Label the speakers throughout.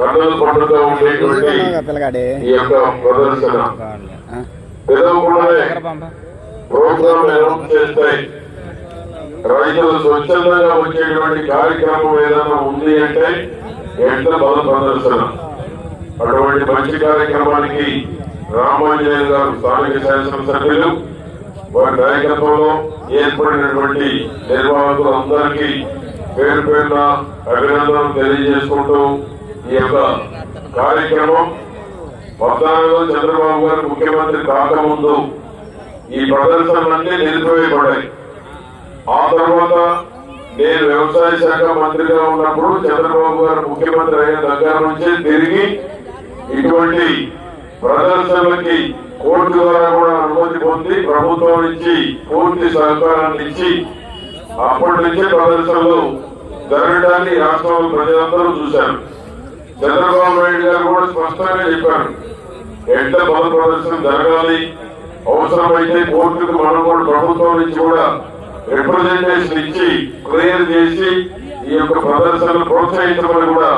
Speaker 1: కన్నుల పండుగ ఉండేటువంటి ఈ యొక్క ప్రదర్శన? పిలవకుండానే? ప్రోగ్రాం అనౌన్స్ చేస్తాయి. రైతులు స్వచ్ఛందంగా వచ్చేటువంటి కార్యక్రమం ఏదైనా ఉంది అంటే ఎట్ల బల ప్రదర్శన. అటువంటి మంచి కార్యక్రమానికి రామాంజనేయ గారు స్థానిక శాసనసభ్యులు వారి నాయకత్వంలో ఏర్పడినటువంటి నిర్వాహకులు అందరికీ పేరు పేరున అభినందనలు తెలియజేసుకుంటూ ఈ యొక్క కార్యక్రమం పద్నాలుగులో చంద్రబాబు గారు ముఖ్యమంత్రి కాకముందు ఈ ప్రదర్శనలన్నీ నిలిపివేయబడ్డాయి. ఆ తర్వాత నేను వ్యవసాయ శాఖ మంత్రిగా ఉన్నప్పుడు చంద్రబాబు గారు ముఖ్యమంత్రి అయిన దగ్గర నుంచి తిరిగి ఇటువంటి ప్రదర్శనలకి కోర్టు ద్వారా కూడా అనుమతి పొంది ప్రభుత్వం నుంచి పూర్తి సహకారాన్ని ఇచ్చి అప్పటి నుంచి ప్రదర్శనలు జరగడాన్ని రాష్ట్రంలో ప్రజలందరూ చూశారు. చంద్రబాబు నాయుడు గారు కూడా స్పష్టంగా చెప్పారు. ఎంత బల ప్రదర్శన జరగాలి? అవసరమైతే కోర్టుకు మనం కూడా ప్రభుత్వం నుంచి కూడా రిప్రజెంటేషన్ ఇచ్చి క్లియర్ చేసి ఈ యొక్క ప్రదర్శనలు ప్రోత్సహించమని కూడా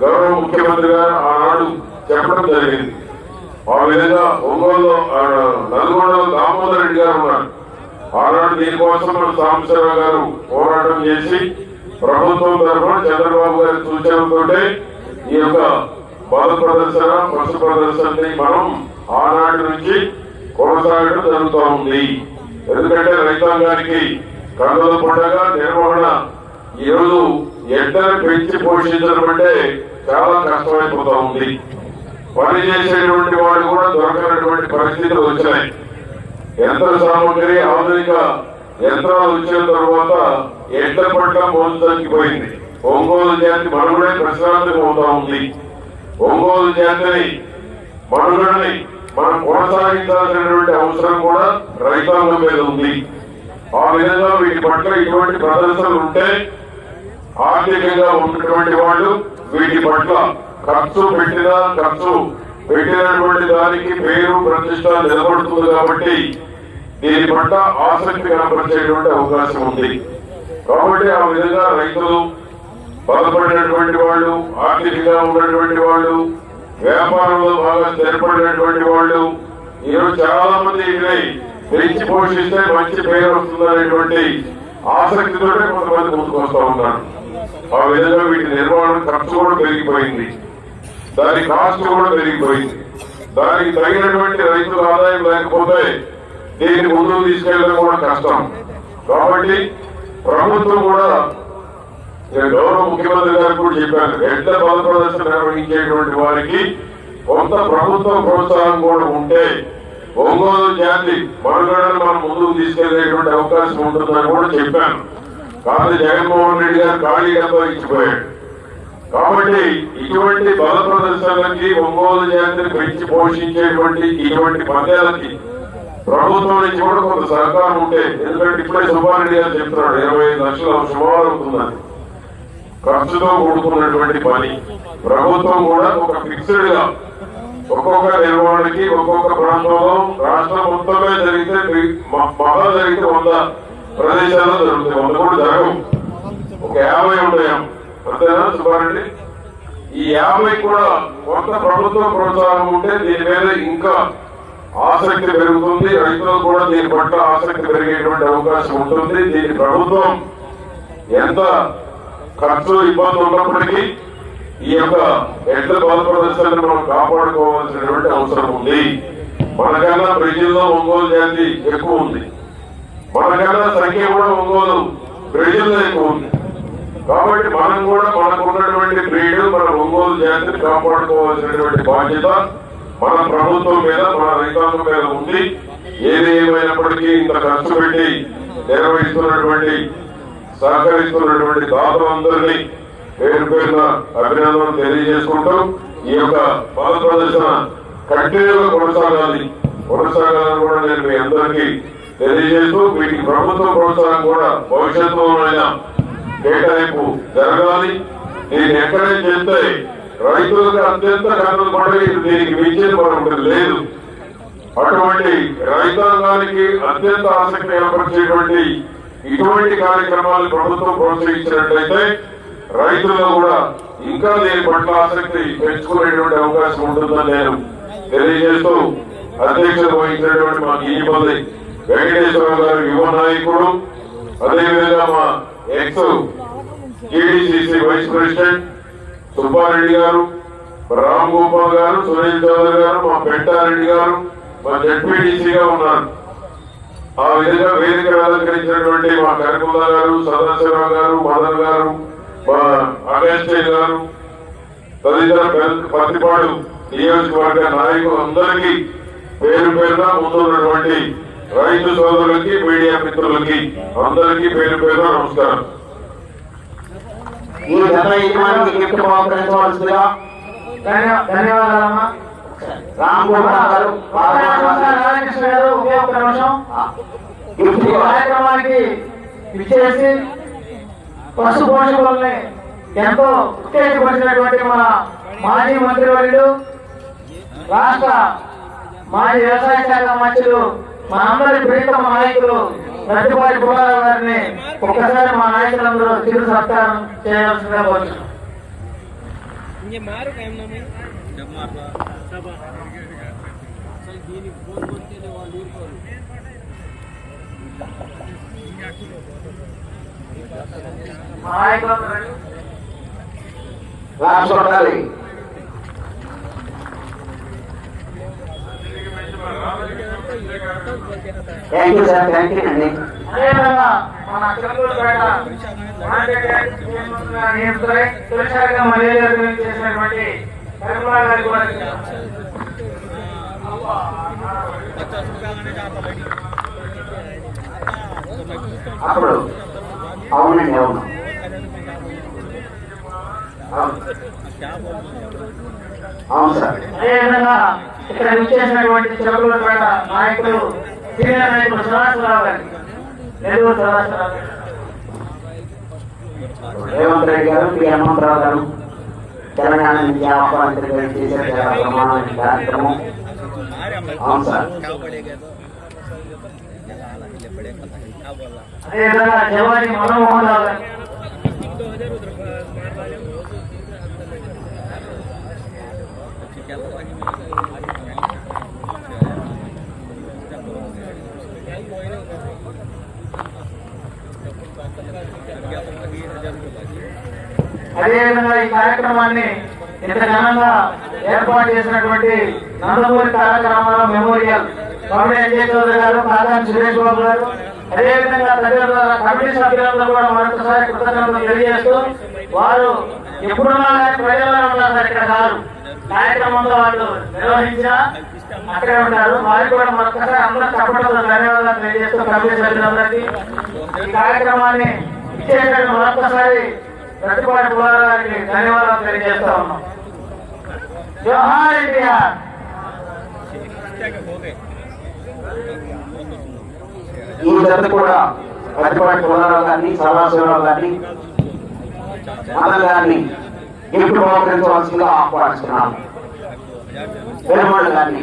Speaker 1: గౌరవ ముఖ్యమంత్రి గారు ఆనాడు చెప్పడం జరిగింది. ఆ విధంగా ఒంగోలులో ఆ, నల్గొండలో దామోదర్ రెడ్డి గారు ఉన్నారు. ఆనాడు దీనికోసం మన సాంబశివరావు గారు పోరాటం చేసి ప్రభుత్వం తరఫున చంద్రబాబు గారి సూచనలతోటే ఈ యొక్క బాల ప్రదర్శన పశు ప్రదర్శనని మనం ఆనాటి నుంచి కొనసాగడం జరుగుతూ ఉంది. ఎందుకంటే రైతాంగానికి కన్నుల పండగ నిర్వహణ ఈరోజు రోజు ఎండను పెంచి పోషించడం అంటే చాలా కష్టమైపోతా ఉంది. పని చేసేటువంటి వాళ్ళు కూడా దొరకనటువంటి పరిస్థితులు వచ్చినాయి. యంత్ర సామాగ్రి ఆధునిక యంత్రాలు వచ్చిన తర్వాత ఎండ పట్ల మోజు తగ్గిపోయింది. ఒంగోలు జాతి మనుగడే ప్రశాంతంగా పోతా ఉంది. ఒంగోలు జాతిని మనుగడని మనం కొనసాగించాల్సినటువంటి అవసరం కూడా రైతాంగం మీద ఉంది. ఆ విధంగా వీటి పట్ల ఇటువంటి ప్రదర్శనలు ఉంటే ఆర్థికంగా ఉన్నటువంటి వాళ్ళు వీటి పట్ల ఖర్చు పెట్టినా ఖర్చు పెట్టినటువంటి దానికి పేరు ప్రతిష్ట నిలబడుతుంది కాబట్టి దీని పట్ల ఆసక్తి కనపరిచేటువంటి అవకాశం ఉంది. కాబట్టి ఆ విధంగా రైతులు బలపడినటువంటి వాళ్ళు ఆర్థికంగా ఉన్నటువంటి వాళ్ళు వ్యాపారంలో బాగా స్థిరపడినటువంటి వాళ్ళు ఈరోజు చాలా మంది ఇవి పెంచి పోషిస్తే మంచి పేరు వస్తుందనేటువంటి ఆసక్తితో కొంతమంది ముందుకు వస్తూ ఉన్నారు. ఆ విధంగా వీటి నిర్వహణ ఖర్చు కూడా పెరిగిపోయింది. దాని కాస్ట్ కూడా పెరిగిపోయింది. దానికి తగినటువంటి రైతుల ఆదాయం లేకపోతే దీన్ని ముందుకు తీసుకెళ్ళడం కూడా కష్టం. కాబట్టి ప్రభుత్వం కూడా నేను గౌరవ ముఖ్యమంత్రి గారు కూడా చెప్పాను. ఎడ్ల బల ప్రదర్శన నిర్వహించేటువంటి వారికి కొంత ప్రభుత్వ ప్రోత్సాహం కూడా ఉంటే ఒంగోలు జాతి మనుగడను మనం ముందుకు తీసుకెళ్ళేటువంటి అవకాశం ఉంటుందని కూడా చెప్పాను. కాదు జగన్మోహన్ రెడ్డి గారు ఖాళీగా ఇచ్చిపోయాడు. కాబట్టి ఇటువంటి బల ప్రదర్శనలకి ఒంగోలు జాతిని పెంచి పోషించేటువంటి ఇటువంటి పందేలకి ప్రభుత్వం నుంచి కూడా కొంత సహకారం ఉంటే ఎందుకంటే ఇప్పుడే సుబ్బారెడ్డి గారు చెప్తున్నాడు ఇరవై ఐదు లక్షల సుమారు అవుతుందని ఖర్చుతో కూడుకున్నటువంటి పని. ప్రభుత్వం కూడా ఒక ఫిక్స్డ్గా ఒక్కొక్క నిర్వహణకి ఒక్కొక్క ప్రాంతంలో రాష్ట్రం మొత్తమే జరిగితే మహా జరిగితే వంద ప్రదేశాల్లో జరుగుతాయి. వంద కూడా జరగవు. ఒక యాభై ఉంటాయం? అంతేనా సుబ్బారెడ్డి? ఈ యాభై కూడా కొంత ప్రభుత్వ ప్రోత్సాహం ఉంటే దీని మీద ఇంకా ఆసక్తి పెరుగుతుంది. రైతులకు కూడా దీని పట్ల ఆసక్తి పెరిగేటువంటి అవకాశం ఉంటుంది. దీని ప్రభుత్వం ఎంత ఖర్చు ఇబ్బందులు ఉన్నప్పటికీ ఈ యొక్క ఎడ్ల బల ప్రదర్శనను మనం కాపాడుకోవాల్సినటువంటి అవసరం ఉంది. మనకన్నా బ్రెజిల్లో ఒంగోలు జాతి ఎక్కువ ఉంది. మనకన్నా సంఖ్య కూడా ఒంగోలు బ్రెజిల్లో ఎక్కువ ఉంది. కాబట్టి మనం కూడా మనకు ఉన్నటువంటి బ్రీడ్ మన ఒంగోలు జాతిని కాపాడుకోవాల్సినటువంటి బాధ్యత మన ప్రభుత్వం మీద మన రైతాంగం మీద ఉంది. ఏది ఏమైనప్పటికీ ఇంత ఖర్చు పెట్టి నిర్వహిస్తున్నటువంటి సహకరిస్తున్నటువంటి దాతలందరినీ పేరు పేరున అభినందనలు తెలియజేసుకుంటూ ఈ యొక్క పద ప్రదర్శన కంటిన్యూగా కొనసాగాలి. కొనసాగాలని కూడా నేను మీ అందరికీ తెలియజేస్తూ వీటికి ప్రభుత్వ ప్రోత్సాహం కూడా భవిష్యత్తులోనైనా కేటాయింపు జరగాలి. దీన్ని ఎక్కడే చేస్తే రైతులకు అత్యంత కన్నులు పడి దీనికి మించిన మరొకటి లేదు. అటువంటి రైతాంగానికి అత్యంత ఆసక్తి ఏర్పరిచేటువంటి ఇటువంటి కార్యక్రమాలు ప్రభుత్వం ప్రోత్సహించినట్లయితే రైతులు కూడా ఇంకా దీని పట్ల ఆసక్తి పెంచుకునేటువంటి అవకాశం ఉంటుందని నేను తెలియజేస్తూ అధ్యక్షత వహించినటువంటి మా గీపల్లి వెంకటేశ్వరరావు గారు యువ నాయకుడు అదేవిధంగా మా ex TDCC vice president Subbareddy garu Ram Gopal గారు సునీల్ చౌదరి గారు మా పెంటారెడ్డి గారు మా జడ్పీటీసీగా ఉన్నారు. ఆ విధంగా వేదిక అలంకరించినటువంటి మా కనకమ్మ గారు సదాశివరావు గారు మదన్ గారు మా అగస్టిన్ గారు తదితర పత్తిపాడు నియోజకవర్గ నాయకులు అందరికీ పేరు పేరున ముందున్నటువంటి రైతు సోదరులకి మీడియా మిత్రులకి అందరికీ పేరు పేరున నమస్కారం.
Speaker 2: ఈ గత యజమానికి గిఫ్ట్ బహుకరించవలసిందిగా
Speaker 3: ధన్య- ధన్యవాదాలమ్మా.
Speaker 2: గారు
Speaker 3: ఒకే ఒక్క నిమిషం. కార్యక్రమానికి విచ్చేసి పశు పోషకుల్ని ఎంతో ఉత్తేజపరిచినటువంటి మన మాజీ మంత్రివర్యులు రాష్ట్ర మాజీ వ్యవసాయ శాఖ మంత్రులు మనందరి ప్రీతమ నాయకులు ప్రతిపాటి పుల్లారావు గారిని ఒక్కసారి మా నాయకులందరూ చిరు సత్కారం చేయవలసిందిగా కోరుతున్నాం
Speaker 4: సభ అసలు దీనికి ఫోన్
Speaker 3: కొడితేనే వాళ్ళు
Speaker 2: ఊరుకోరు. రాసుకుండాలి థ్యాంక్
Speaker 3: చేసినటువంటి
Speaker 2: అప్పుడు అవునండి అవును. అవును సార్.
Speaker 3: అదేవిధంగా ఇక్కడ విచ్చేసినటువంటి పేట నాయకులు సీనియర్ నాయకులు శ్రీనివాసరావు గారి. నెల్లూరు శ్రీనివాసరావు
Speaker 2: రేవంత్ రెడ్డి గారు పి హనుమంతరావు గారు. తెలంగాణ నుంచి ఆహ్వానితులుగా చేసే ప్రమాణ కార్యక్రమం అవును సార్
Speaker 3: అదేవిధంగా జవాని మనమోహన్ రావు
Speaker 4: Gracias.
Speaker 3: అదేవిధంగా ఈ కార్యక్రమాన్ని ఇంత ఘనంగా ఏర్పాటు చేసినటువంటి Nandamuri Taraka Ramarao memorial committee NJ Chowdary garu కాదాని Suresh Babu గారు అదేవిధంగా తల్లిదండ్రుల కమిటీ సభ్యులందరూ కూడా మరొకసారి కృతజ్ఞతలు తెలియజేస్తూ వారు ఎప్పుడున్నా కానీ ప్రజల్లో ఉన్నారు ఇక్కడ కాదు. కార్యక్రమంలో వాళ్ళు నిర్వహించినా అక్కడే ఉంటారు. వారికి కూడా మరొకసారి అందరూ చప్పట్లతో ధన్యవాదాలు తెలియజేస్తూ కమిటీ సభ్యులందరికీ ఈ కార్యక్రమాన్ని ఇచ్చేటువంటి మరొకసారి ప్రతిపాటి పుల్లారానికి ధన్యవాదాలు తెలియజేస్తా ఉన్నాం. జోహార్
Speaker 2: ఈ జత కూడా గారిని సదాశివరావు గారిని మదన్ గారిని ఇప్పుడు మోకరించవలసిందిగా ఆహ్వానిస్తున్నాము పెరుమాళ్ళు గారిని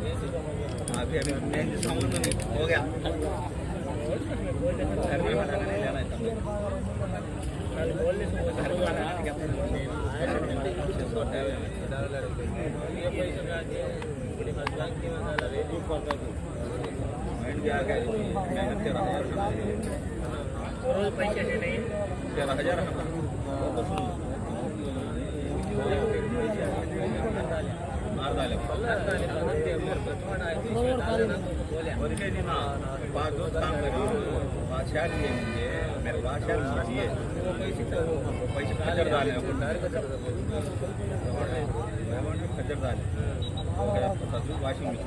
Speaker 4: अभी अभी सामान हो गया। घर में बनाना नहीं, जाना तो। घर में बनाना मेहनत कर? रहा है रोज पैसे से नहीं तेरह हज़ार हमारा वर्षे पाँच दोस्त काम लगी भाषा लिए मुझे मेरे भाषा लिए पैसे खजर डाले खजर डाले वाशिंग मशीन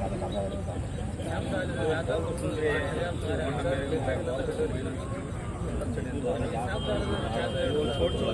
Speaker 4: छोड़ छोड़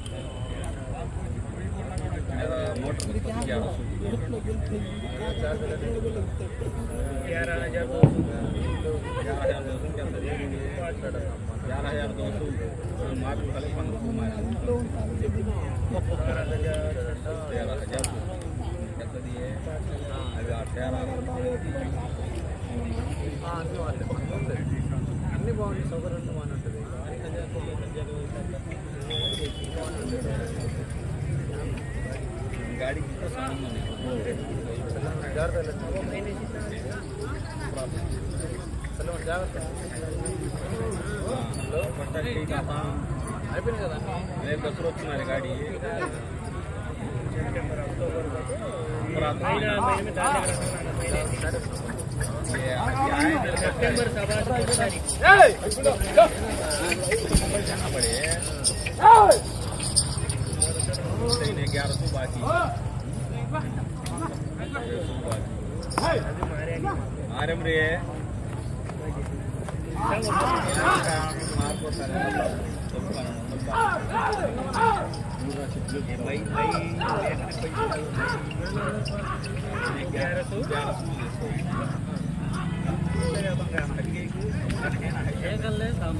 Speaker 4: ग्यारह हजार दो सौ ग्यारह हजार दो सौ ग्यारह हजार दो सौ मार्च खाली पंद्रह सौ मारे तेरह हजार ఎంత దియే అది తేరా అన్ని బాగుంది సౌకర్యం బాగుంటుంది అయిపోయింది కదా రేపు దసరా వచ్చినారు గాడి సెప్టెంబర్ ग्यारह सौ बाकी ఆరంభే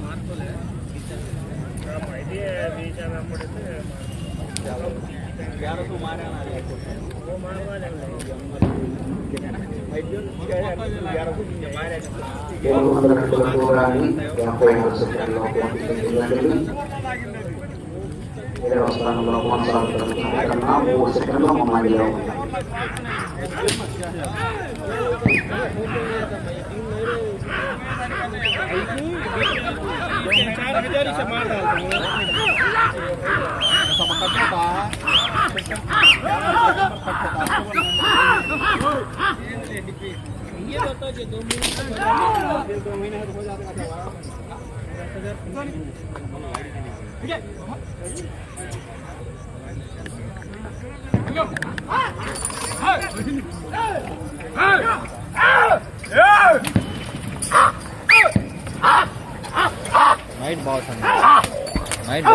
Speaker 4: మార్పులే అయితే బీజాలు చాలా yang mengenai kebetulan yang kau
Speaker 2: yang sedang melakukan kegiatan ini kita sedang melakukan salah satu kegiatan aku sedang memanjau Ini, పూర్తి చేయడం ఏడవ స్థానంలో కొనసాగుతున్న కన్నా మూడు సెకండ్లు ముందంజలో ఉంది
Speaker 4: నైట్ బాస్ అండి night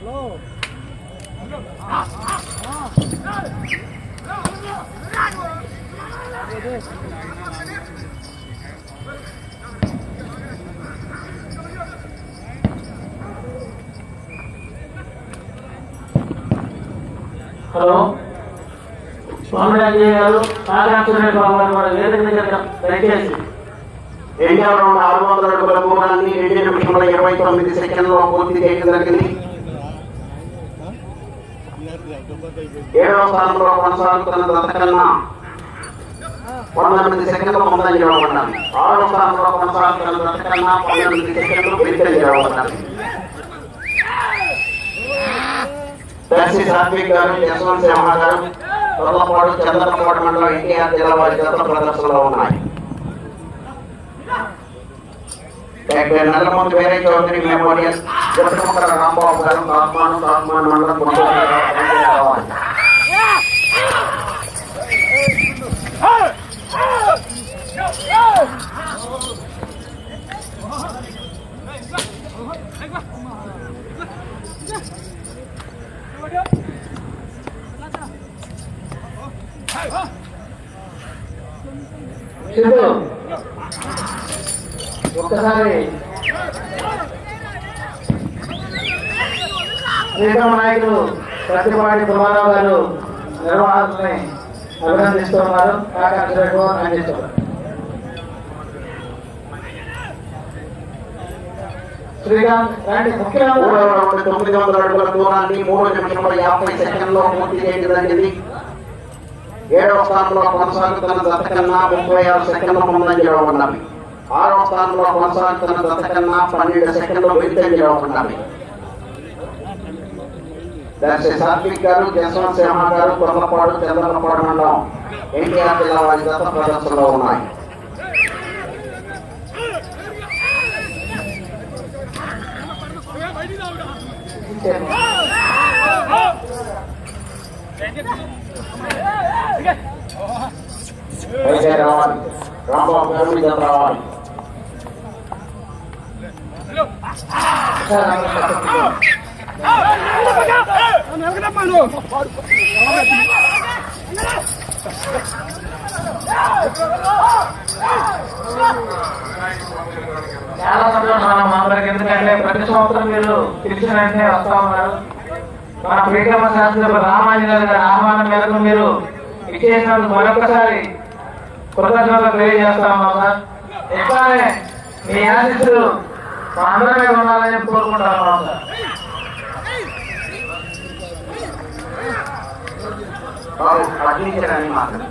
Speaker 4: Hello.
Speaker 3: Hello Swamy Swamirajaiah garu కాకాక్షురేష్ బాబు గారు కూడా వేదిక దగ్గర దయచేసి.
Speaker 2: రెండవ రౌండ్ ఆరు వందల అడుగుల దూరాన్ని రెండు నిమిషముల ఇరవై తొమ్మిది సెకండ్లో పూర్తి చేయడం జరిగింది. ఏడవ స్థానంలో కొనసాగుతున్న దత్తకన్నా పంతొమ్మిది సెకండ్లు ముందంజలో ఉండాలి ఆరవ స్థానంలో కొనసాగుతున్న దత్తకన్నా పంతొమ్మిది సెకండ్లు వెనుకంజలో ఉండాలి దర్శి సాత్విక్ గారు యశ్వంత్ సింహ గారు తొల్లపాడు చంద్రపాడు మండలం ఎన్టీఆర్ జిల్లా వారి చిత్ర ప్రదర్శనలో ఉన్నాయి డాక్టర్ వేరే చౌదరి మెమోరియల్ గుట్టముక్కల రాంబాబు గారు తాత్మాను తాత్మాను మండలం గుంటూరు Oh రావాలి.
Speaker 3: సిద్ధు. ఒక్కసారి. శ్రీరామ నాయకులు సత్యపాటి కుమారావు గారు నిర్వాహకుల్ని అభినందిస్తున్నారు. కాకాక్షురేష్ అందిస్తున్నారు. శ్రీకాంత్ రండి
Speaker 2: తొమ్మిది వందల అడుగుల దూరాన్ని మూడు నిమిషంలో యాభై సెకండ్లో పూర్తి చేయడం జరిగింది ఏడవ స్థానంలో కొనసాగుతున్న కన్నా ముప్పై ఆరు సెకండ్ల ముందంజలో ఉన్నవి. ఆరో స్థానంలో కొనసాగుతున్న జత కన్నా పన్నెండు సెకండ్లు వెనుకంజలో ఉండాలి దర్శి సాత్విక్ గారు జస్వంత్ సింహ గారు కొర్లపాడు చంద్రపాడు మండలం ఎన్టీఆర్ జిల్లా వారి జత ప్రదర్శనలో ఉన్నాయి. అయితే రావాలి రాంబాబు గారు మీ రావాలి
Speaker 3: చాలా సంతోషం మా అందరికి ఎందుకంటే ప్రతి సంవత్సరం మీరు పిలిచిన వెంటనే వస్తా ఉన్నారు. మన ప్రీతమ శాస్త్రి రామాంజనేయులు గారి ఆహ్వానం మేరకు మీరు విచ్చేసినందుకు మరొకసారి కృతజ్ఞతలు తెలియజేస్తా ఉన్నాం ఇట్లానే మీ ఆశిస్సులు మా అందరి మీద ఉండాలని చెప్పి కోరుకుంటా ఉన్నాం సార్
Speaker 2: అర్పించడానికి మాత్రం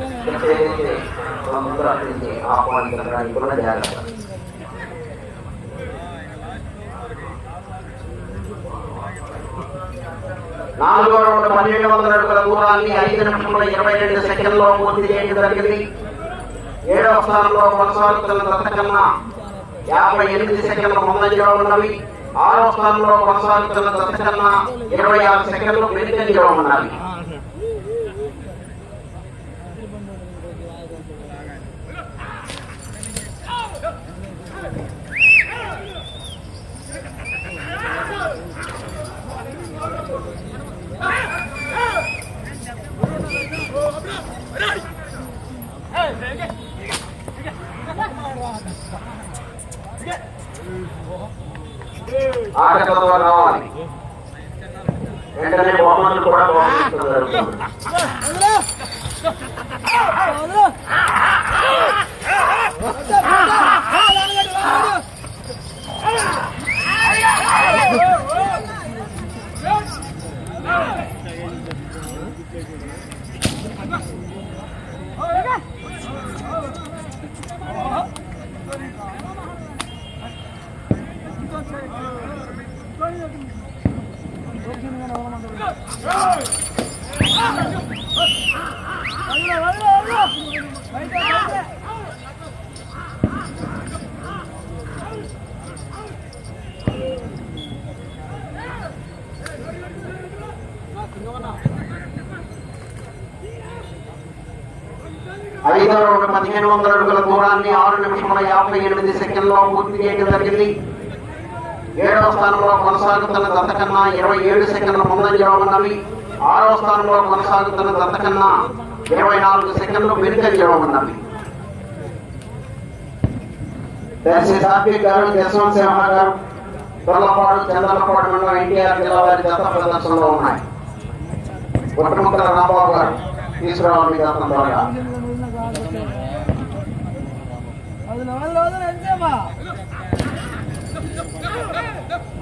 Speaker 2: అర్పించి ఆహ్వానించడానికి కూడా జాగ్రత్త. నాలుగో రౌండ్ పన్నెండు వందల అడుగుల దూరాన్ని ఐదు నిమిషంలో ఇరవై రెండు సెకండ్లో పూర్తి చేయడం జరిగింది ఏడవ స్థానంలో కొనసాగుతున్న దత్త కన్నా యాభై ఎనిమిది సెకండ్ల ముందంజలో ఉన్నవి. ఆరో స్థానంలో కొనసాగుతున్న దత్త కన్నా ఇరవై ఆరు సెకండ్లు వెనుకంజలో ఉన్నవి. ఆటలతో రావాలి వెంటనే బహుమతులు కూడా బహుమతించడం గారు ఉన్న పదిహేను వందల అడుగుల దూరాన్ని ఆరు నిమిషముల యాభై ఎనిమిది సెకండ్లో పూర్తి చేయడం జరిగింది. ఏడవ స్థానంలో కొనసాగుతున్న దత్త కన్నా ఇరవై ఏడు సెకండ్ల ముందంజలో ఉన్నవి. ఆరో స్థానంలో కొనసాగుతున్న దత్త కన్నా ఇరవై నాలుగు సెకండ్లు వెనుకంజలో ఉన్నవి. సాత్విక్ గారు జస్వంత్ సింహ గారు తొల్లపాడు చంద్రపాడు మండలం ఎన్టీఆర్ జిల్లా వారి దత్త ప్రదర్శనలో ఉన్నాయి. ఒట్టముక్కల రాంబాబు గారు తీసుకురావాలి మీ జతం ద్వారా ఆరు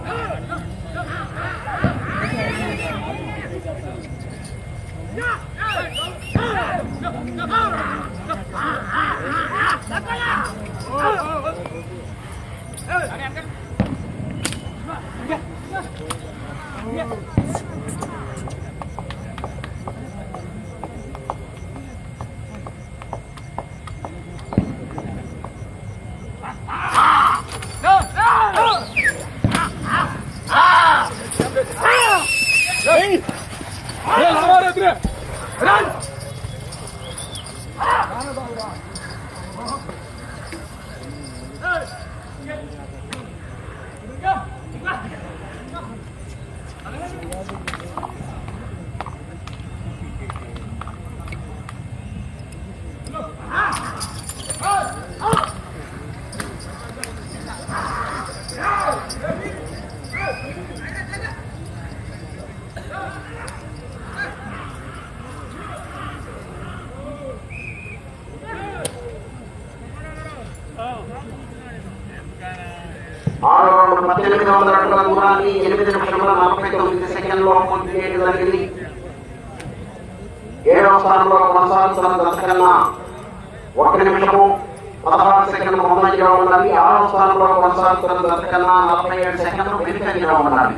Speaker 2: అడుగుల ఎనిమిది నిమిషముల నలభై తొమ్మిది సెకండ్లో పూర్తి జరిగింది. ఏడవ స్థానంలో కొనసాగుతున్న దశకన్నా ఒక నిమిషము పదహారు సెకండ్లు ముందంజలో ఉండాలి. ఆరో స్థానంలో కొనసాగుతున్న దశకన్నా నలభై ఏడు సెకండ్లు వెనుకంజలో ఉండాలి.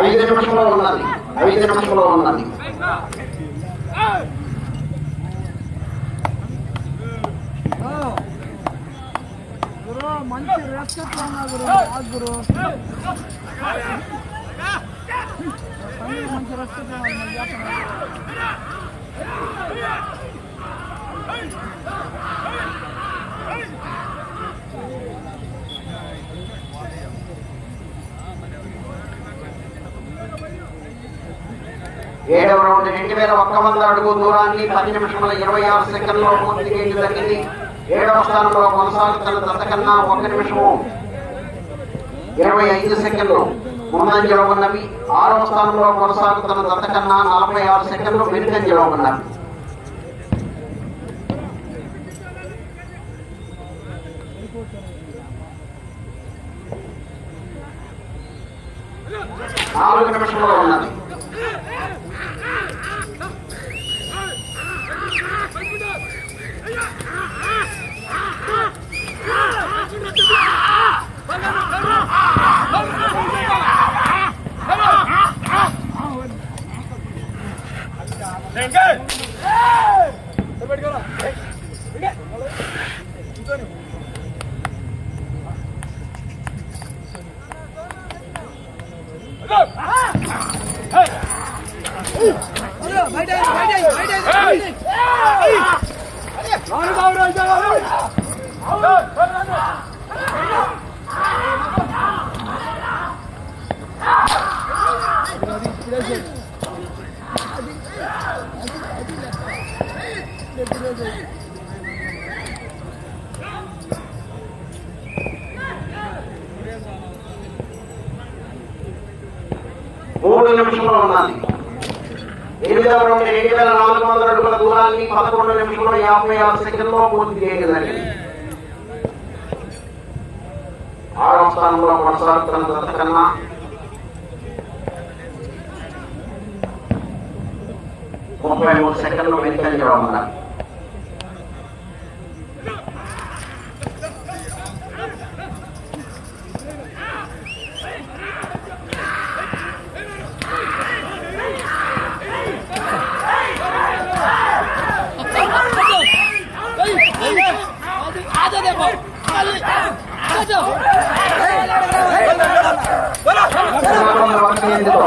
Speaker 2: ఐదు నిమిషంలో ఉన్నది ఐదు నిమిషంలో ఉన్నది
Speaker 5: మంచి రెస్పెక్ట్ ఉన్నా గురు ఆ గురు మంచి రెస్పెక్ట్
Speaker 2: ఏడవ రౌండ్ రెండు వేల ఒక్క వంద అడుగు దూరాన్ని పది నిమిషముల ఇరవై ఆరు సెకండ్లో పూర్తి చేయడం జరిగింది ఏడవ స్థానంలో కొనసాగుతున్న దత్తకన్నా ఒక నిమిషము ఇరవై ఐదు సెకండ్లు. ముందంజలో ఉన్నవి ఆరవ స్థానంలో కొనసాగుతున్న దశ కన్నా నలభై ఆరు సెకండ్లు వెనుకంజలో ఉన్నవి నాలుగు నిమిషంలో ఉన్నది. మూడు నిమిషంలో ఉన్నది. ఎనిమిదవ రౌండ్ రెండు వేల నాలుగు వందల అడుగుల దూరాన్ని పదకొండు నిమిషంలో యాభై ఆరు సెకండ్లో పూర్తి చేయడం జరిగింది ఆరవ స్థానంలో కొనసాగుతున్న ముప్పై మూడు సెకండ్లు వెనుకంజలో ఉన్నారు పదకొండు వరకు ఎందుకో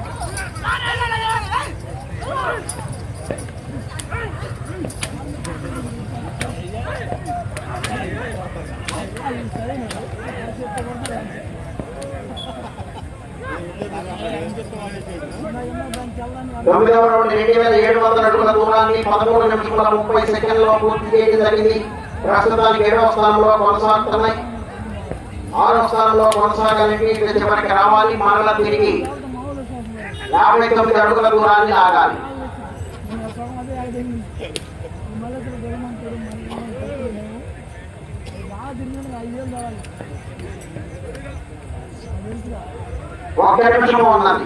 Speaker 2: తొమ్మిదవ రౌండ్ రెండు వేల ఏడు వందల అడుగుల దూరాన్ని పదమూడు నిమిషముల ముప్పై సెకండ్లో పూర్తి చేయడం జరిగింది. ప్రస్తుతానికి ఏడవ స్థానంలో కొనసాగుతున్నాయి. ఆరవ స్థానంలో కొనసాగాలంటే ఇక్కడ చివరికి రావాలి. మరల తిరిగి యాభై తొమ్మిది అడుగుల దూరాన్ని ఆగాలి ఒక్క నిమిషం ఉన్నది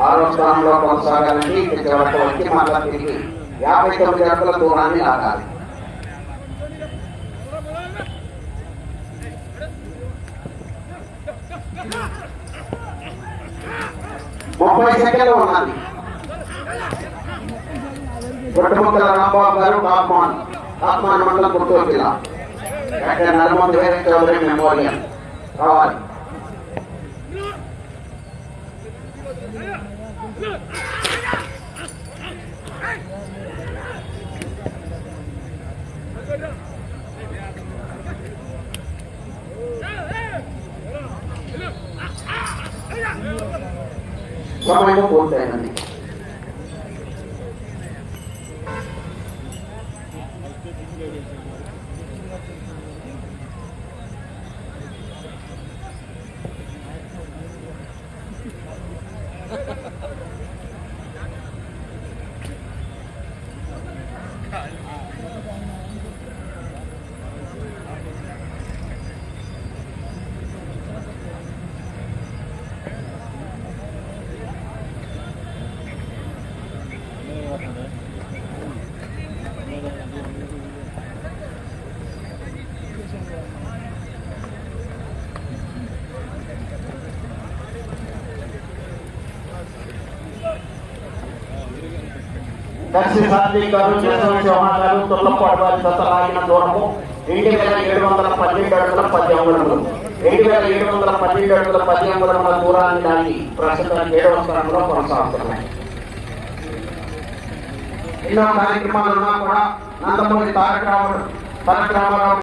Speaker 2: ఆరో స్థానంలో కొనసాగాలంటే ఇక్కడ వచ్చి మళ్ళా తిరిగి యాభై తొమ్మిది అడుగుల దూరాన్ని లాగాలి Yeah. ముప్పై సెకండ్లు ఉన్నది. గుట్టముక్కల రాంబాబు గారు కాప్మాన్ కాప్మాన్ మండలం గుంటూరు జిల్లా. డాక్టర్ నల్లమంది వేరే చౌదరి మెమోరియల్. రావాలి. సమయం పూర్తయినది దర్శి గారు కేశవ చౌహాన్ గారు దశ లాగిన దూరము రెండు వేల ఏడు వందల పన్నెండు అడుగుల పది అంగుళములు రెండు వేల ఏడు వందల పన్నెండు అడుగుల పది అంగుళముల దూరాన్ని దాటి ప్రస్తుతం ఏడవ స్థానంలో కొనసాగుతున్నాయి ఎన్నో కూడా నందమూరి తారక రామారావు తారక రామారావు